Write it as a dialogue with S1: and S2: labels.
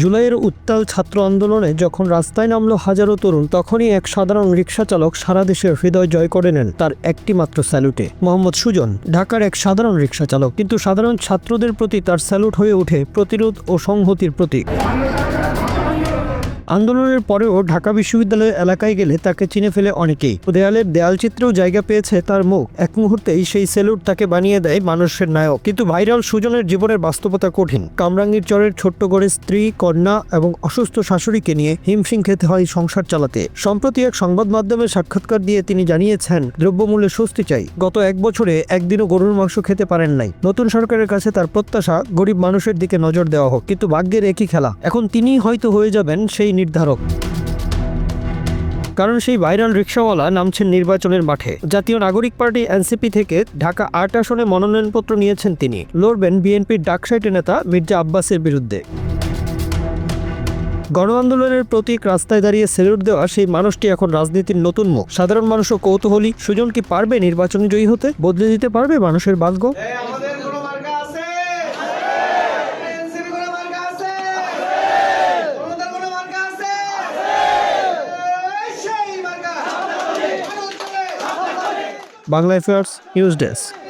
S1: জুলাইয়ের উত্তাল ছাত্র আন্দোলনে যখন রাস্তায় নামলো হাজারো তরুণ, তখনই এক সাধারণ রিক্সা চালক সারা দেশের হৃদয় জয় করে নেন তার একটি মাত্র স্যালুটে, মোহাম্মদ সুজন, ঢাকার এক সাধারণ রিক্সা চালক কিন্তু সাধারণ ছাত্রদের প্রতি তার স্যালুট হয়ে ওঠে প্রতিরোধ ও সংহতির প্রতীক। আন্দোলনের পরেও ঢাকা বিশ্ববিদ্যালয় এলাকায় গেলে তাকে চিনে ফেলে অনেকেই। দেয়ালের দেয়ালচিত্রেও জায়গা পেয়েছে তার মুখ। এক মুহূর্তেই সেই সেলুট তাকে বানিয়ে দেয় মানুষের নায়ক। কিন্তু ভাইরাল সুজনের জীবনের বাস্তবতা কঠিন। কামরাঙ্গীর চরের ছোট্ট করে স্ত্রী, কন্যা এবং অসুস্থ শাশুড়িকে নিয়ে হিমশিম খেতে হয় সংসার চালাতে। সম্প্রতি এক সংবাদ মাধ্যমে সাক্ষাৎকার দিয়ে তিনি জানিয়েছেন, দ্রব্যমূল্যে স্বস্তি চাই। গত এক বছরে একদিনও গরুর মাংস খেতে পারেন নাই। নতুন সরকারের কাছে তার প্রত্যাশা, গরিব মানুষের দিকে নজর দেওয়া হোক। কিন্তু ভাগ্যের একই খেলা। এখন তিনিই হয়তো হয়ে যাবেন সেই নির্ধারক। কারণ সেই ভাইরাল রিক্সাওয়ালা নামছেন নির্বাচনের মাঠে। জাতীয় নাগরিক পার্টি এনসিপি থেকে ঢাকা আট আসনে মনোনয়নপত্র নিয়েছেন তিনি। লড়বেন বিএনপির ডাকসাইটে নেতা মির্জা আব্বাসের বিরুদ্ধে। গণ আন্দোলনের প্রতীক রাস্তায় দাঁড়িয়ে সেলুট দেওয়া সেই মানুষটি এখন রাজনীতির নতুন মুখ। সাধারণ মানুষও কৌতূহলী। সুজন কি পারবে নির্বাচনে জয়ী হতে? বদলে দিতে পারবে মানুষের ভাগ্য? Bangla affairs news desk